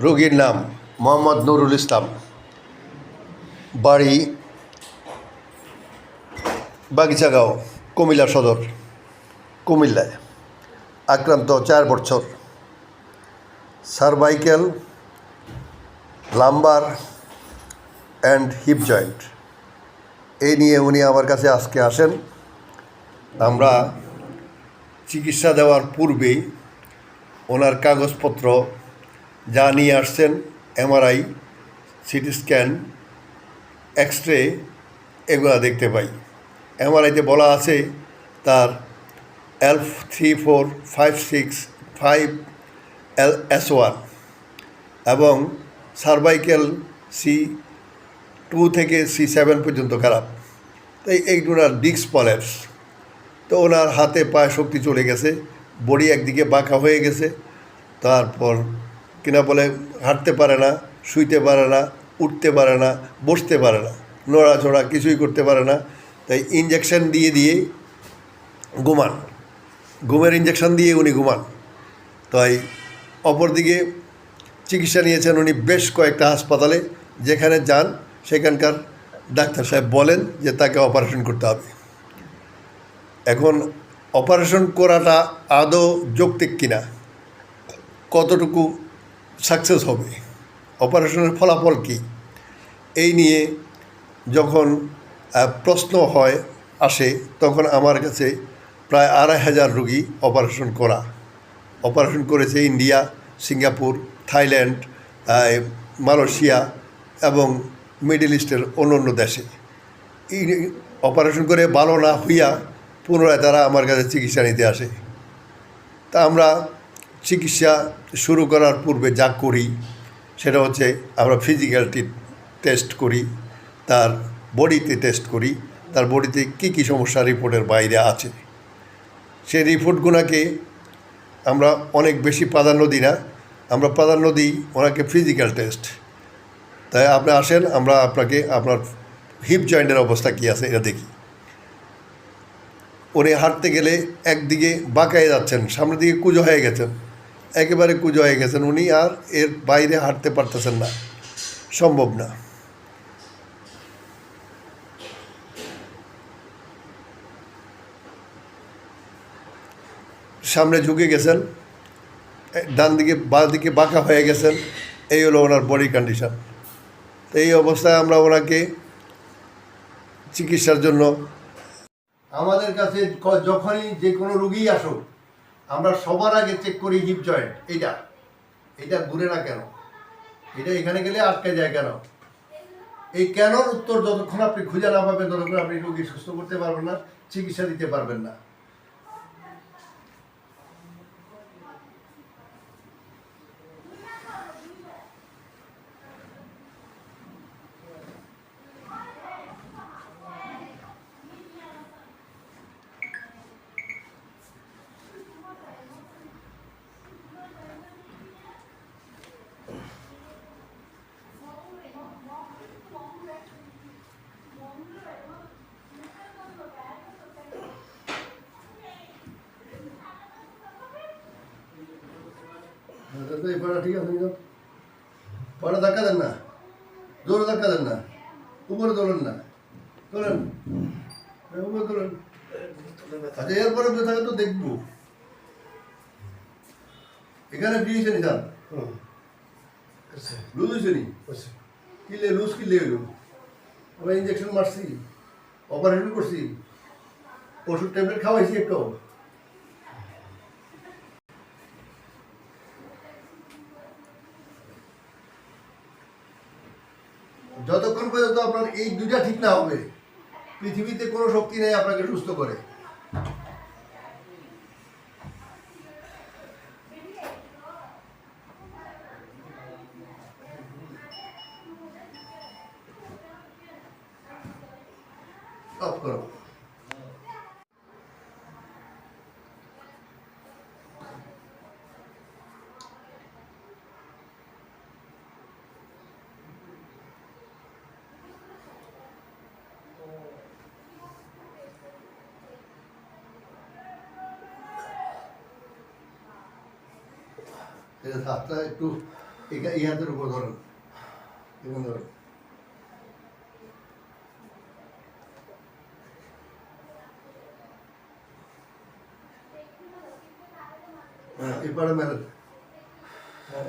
রোগীর নাম মোহাম্মদ নুরুল ইসলাম। বাড়ি বাগিচাগাঁও, কুমিল্লা সদর, কুমিল্লায়। আক্রান্ত চার বছর। Cervical, lumbar and hip joint. এই নিয়ে উনি আমার কাছে আজকে আসেন। আমরা চিকিৎসা দেওয়ার পূর্বেই ওনার কাগজপত্র যা নিয়ে আসছেন MRI, CT scan X ray এগুলো দেখতে পাই। এমআরআইতে বলা আছে তার L three four five six five L S one এবং সার্ভাইকেল সি টু থেকে সি সেভেন পর্যন্ত খারাপ। তাই এইগুলোর ডিস্ক পলেপস তো ওনার হাতে পায়ে শক্তি চলে গেছে, বডি একদিকে বাঁকা হয়ে গেছে, তারপর কিনা বলে হাঁটতে পারে না, শুইতে পারে না, উঠতে পারে না, বসতে পারে না, নড়াচড়া কিছুই করতে পারে না। তাই ইঞ্জেকশন দিয়ে দিয়ে ঘুমান। ঘুমের ইঞ্জেকশন দিয়ে উনি ঘুমান। তাই অপরদিকে চিকিৎসা নিয়েছেন উনি বেশ কয়েকটা হাসপাতালে, যেখানে যান সেখানকার ডাক্তার সাহেব বলেন যে তাকে অপারেশন করতে হবে। এখন অপারেশন করাটা আদৌ যৌক্তিক কিনা? কতটুকু সাকসেস হবে। অপারেশনের ফলাফল কী? এই নিয়ে যখন প্রশ্ন হয়, আসে, তখন আমার কাছে প্রায় আড়াই হাজার রুগী অপারেশন করা। অপারেশন করেছে ইন্ডিয়া, সিঙ্গাপুর, থাইল্যান্ড মালয়েশিয়া এবং মিডল ইস্টের অন্য অন্য দেশে অপারেশন করে ভালো না হইয়া পুনরায় তারা আমার কাছে চিকিৎসা নিতে আসে। তা আমরা চিকিৎসা শুরু করার পূর্বে যা করি, সেটা হচ্ছে আমরা ফিজিক্যাল টেস্ট করি, তার বডিতে টেস্ট করি, তার বডিতে কী কী সমস্যা রিপোর্টের বাইরে আছে। সেই রিপোর্টগুলোকে আমরা অনেক বেশি প্রাধান্য দিই না, আমরা প্রাধান্য দিই ওনাকে ফিজিক্যাল টেস্ট তাই আপনি আসেন, আমরা আপনাকে আপনার হিপ জয়েন্টের অবস্থা কী আছে এটা দেখি। উনি হাঁটতে গেলে একদিকে বাঁকায় যাচ্ছেন, সামনের দিকে কুজো হয়ে গেছেন। একেবারে কুজো হয়ে গেছেন উনি আর এর বাইরে হাঁটতে পারতেছেন না। সম্ভব না। সামনে ঝুঁকে গেছেন, ডান দিকে, বাঁ দিকে বাঁকা হয়ে গেছেন, এই হলো ওনার বডি কন্ডিশন তো এই অবস্থায় আমরা ওনাকে চিকিৎসার জন্য আমাদের কাছে যখনই যে কোনো রুগী আসুক আমরা সবার আগে চেক করি হিপ জয়েন্ট এটা এটা ঘুরে না কেন? এটা এখানে গেলে আটকে যায় কেন? এই কেন উত্তর যতক্ষণ আপনি খুঁজে না পাবেন, ততক্ষণ আপনি রোগী সুস্থ করতে পারবেন না, চিকিৎসা দিতে পারবেন না। তো এই পাড়া ঠিক আছে নিজাম পাড়া ধাক্কা দেন না। জোরে ধাক্কা দেন না। উপরে তোলেন না। তোলেন। হ্যাঁ, উপরে তোলেন। আচ্ছা এরপরে থাকে তো দেখব। এখানে দিয়েছে নিজাম লুজ হয়েছে নি? কিলে লুজ কিলে হইল? আমরা ইঞ্জেকশন মারছি অপারেশন করছি। ওষুধ ট্যাবলেট খাওয়াইছি একটু। যতক্ষণ পর্যন্ত আপনার এই দুইটা ঠিক না হবে, পৃথিবীতে কোনো শক্তি নেই আপনাকে সুস্থ করে অফ করো এটা হাতটা একটু এই হাতের উপর ধরেন। এখানে ধরেন। এবারে মেলেন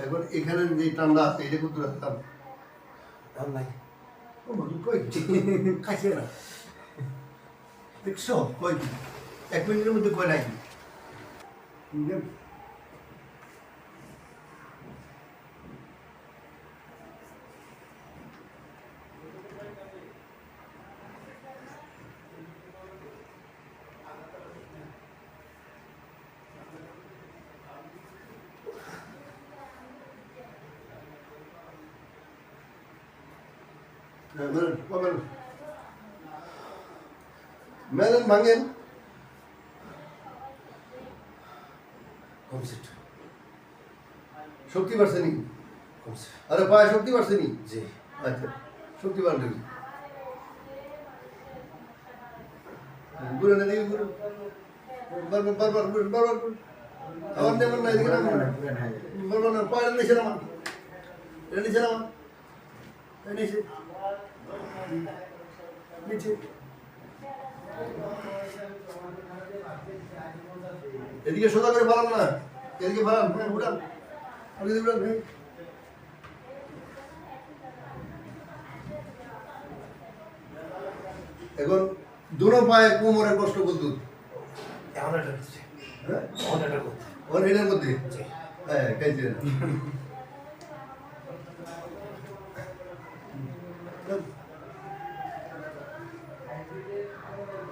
এবার এখানে যে টান্ডা আছে এটা করতে রাখতাম নাই। খাইছে না। দেখছ? কই এক মিনিটের মধ্যে কই নাই হ্যাঁ, ও মেলেন। মেলেন ভাঙেন কমছে একটু শক্তি বাড়ছে নি আরে পায়ে শক্তি বাড়ছে নি জি আচ্ছা শক্তি বাড়লে ঘুরে না দিকে ঘুরে বারবার বারবার ঘুরে, বারবার ঘুরে। আবার নেবেন না এদিকে নামান বারবার না পায়ের নিচে নামান এটা নিচে নামান এই নিচে এদিকে সোজা করে বাড়ান না। এদিকে বাড়ান হ্যাঁ উড়ান। এদিকে উড়ান হ্যাঁ। এখন দুনো পায়ে কোমরের কষ্ট করত এখন এটা করছে। হ্যাঁ? এখন এটা করছে। ওর এটার মধ্যে? হ্যাঁ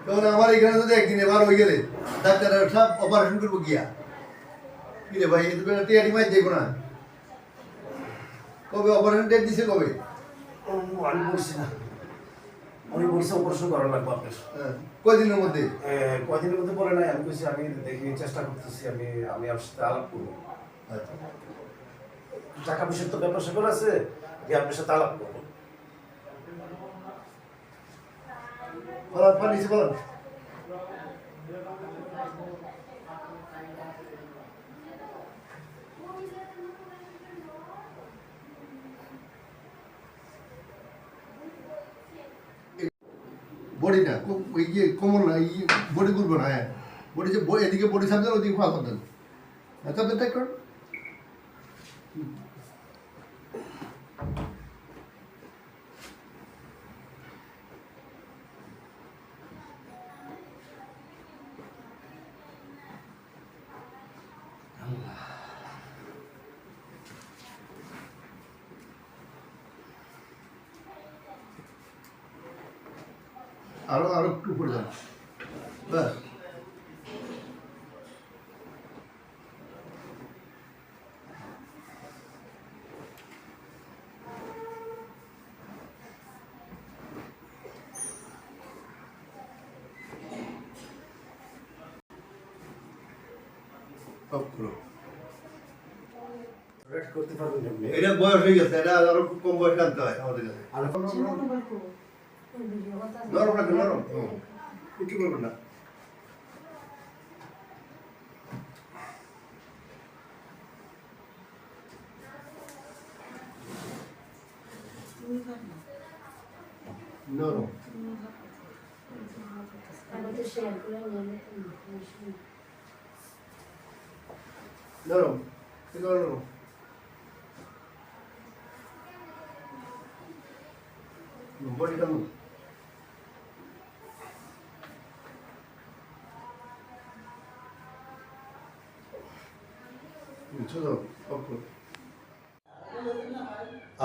তখন আমার এখানে যদি একদিন এবার হয়ে গেলে ডাক্তার সব অপারেশন করব গিয়া। কি রে ভাই এত বেলা টিয়াটি মাইর দেখব না। কবে অপারেশন ডেট দিছে কবে? আমি বলছি না। উনি বলছে অপারেশন করা লাগবে আপনার। হ্যাঁ, কয়দিনের মধ্যে? কয়দিনের মধ্যে বলে নাই আমি বলছি আমি দেখি চেষ্টা করতেছি আমি আমি আপনার সাথে আলাপ করব। আচ্ছা। টাকা পয়সার তো ব্যাপার স্যাপার আছে যে আপনার সাথে আলাপ করব। বলার পানি নিচে বলার বডি না ওই যে কোমর না, এই বডি করব না হ্যাঁ। বডি যে এদিকে বডি সামনে ওদিকে পা হ্যাঁ তারপরে তাই আরও আরও একটু উপরে যান। ব্যাস। এটা বয়স হয়ে গেছে এটা আরও কম বয়সে আনতে হয় আমাদের কাছে। আর নরম রাখবেন নরম হুম। কিছু করবেন না নরম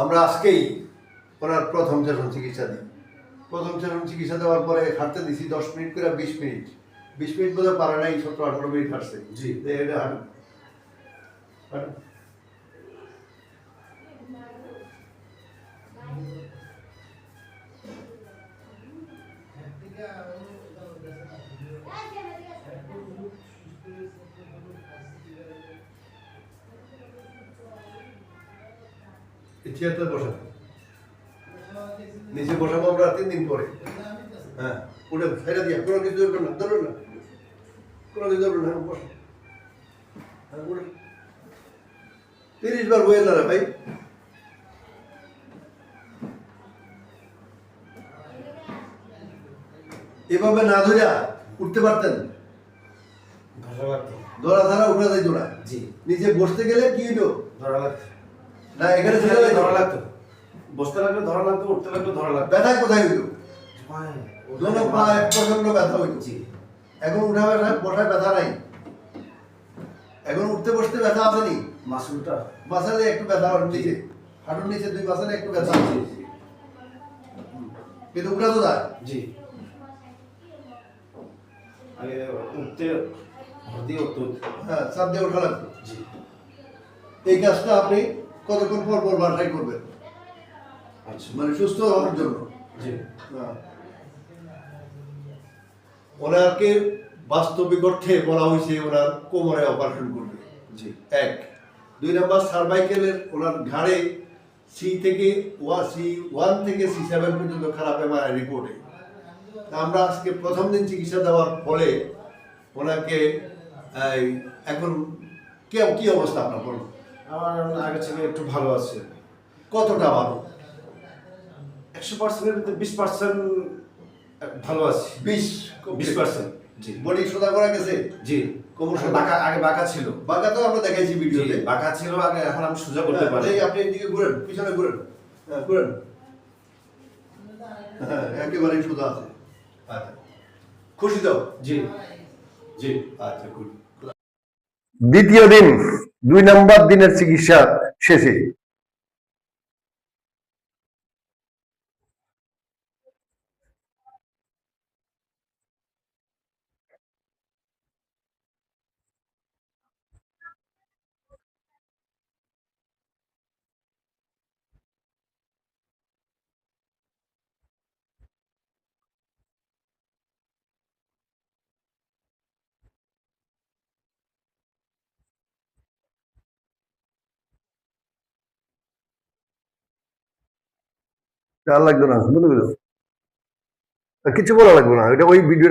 আমরা আজকেই ওনার প্রথম চরণ চিকিৎসা দিই। প্রথম চরণ চিকিৎসা দেওয়ার পরে হাঁটতে দিছি দশ মিনিট করে বিশ মিনিট। বিশ মিনিট বোধহয় পারে নাই সতেরো আঠারো মিনিট হাঁটছে। জি। এটা হাঁটুন। চেয়ারটা বসাবো। নিচে বসাবো আমরা তিন দিন পরে। হ্যাঁ ওটা ফেরা দিয়া কোনো কিছু ধরবেন না ধরুন না। কোনো কিছু ধরবেন না হ্যাঁ, বসো। হ্যাঁ, তিরিশ বার বইয়ে দাঁড়া ভাই। এভাবে না ধরা উঠতে পারতেন? ধরা ধরা উঠা যায় জোড়া জি। নিচে বসতে গেলে কি হইল ধরা লাগতো। না এখানে ছিল ধরা লাগতো। বসতে লাগলে ধরা লাগতো উঠতে লাগলে ধরা লাগতো। ব্যথা কোথায় হইতো পায়ে, দোনো ওখানে পায়ে প্রচণ্ড ব্যথা জি। এখন উঠা ব্যথা বসায় ব্যথা নাই। এখন উঠতে বসতে ব্যথা আসেনি মাসুলটা। মাসালে একটু ব্যথা হয় নিচে। হাঁটুর নিচে দুই মাসালে একটু ব্যথা আছে কিন্তু উঠা তো যায় জি। আগে উঠতে দিয়ে উঠতে হ্যাঁ চাপ দিয়ে ওঠা লাগতো। জি। এই কাজটা আপনি কতক্ষণ পর পর বাসায় করবেন আচ্ছা। মানে সুস্থ হওয়ার জন্য। ওনাকে বাস্তবিক অর্থে বলা হয়েছে ওনার কোমরে অপারেশন করবে। জি। এক। দুই নাম্বার সার্ভাইকেলের ওনার ঘাড়ে সি থেকে ওয়া সি ওয়ান থেকে সি সেভেন পর্যন্ত খারাপ এমআরআই রিপোর্টে আমরা আজকে প্রথম দিন চিকিৎসা দেওয়ার ফলে ওনাকে এখন কে কী অবস্থা আপনার বলুন? আমার আগে থেকে একটু ভালো আছে। কতটা ভালো? একশো পার্সেন্টের ভিতরে বিশ পার্সেন্ট ভালো আছে। বিশ বিশ পার্সেন্ট জি। বডি সোজা করা গেছে? জি। কোমর। বাঁকা আগে বাঁকা ছিল। বাঁকা তো আমরা দেখাইছি ভিডিওতে। বাঁকা ছিল আগে এখন আমি সোজা করতে পারি। এই আপনি এদিকে ঘুরেন পিছনে ঘুরেন। হ্যাঁ ঘুরেন। হ্যাঁ একেবারেই সোজা আছে। আচ্ছা। খুশি তো? জি। জি। আচ্ছা গুড দ্বিতীয় দিন। দুই নম্বর দিনের চিকিৎসা শেষে। আর লাগবে না পেরেছ? কিছু বলা লাগবে না এটা ওই ভিডিও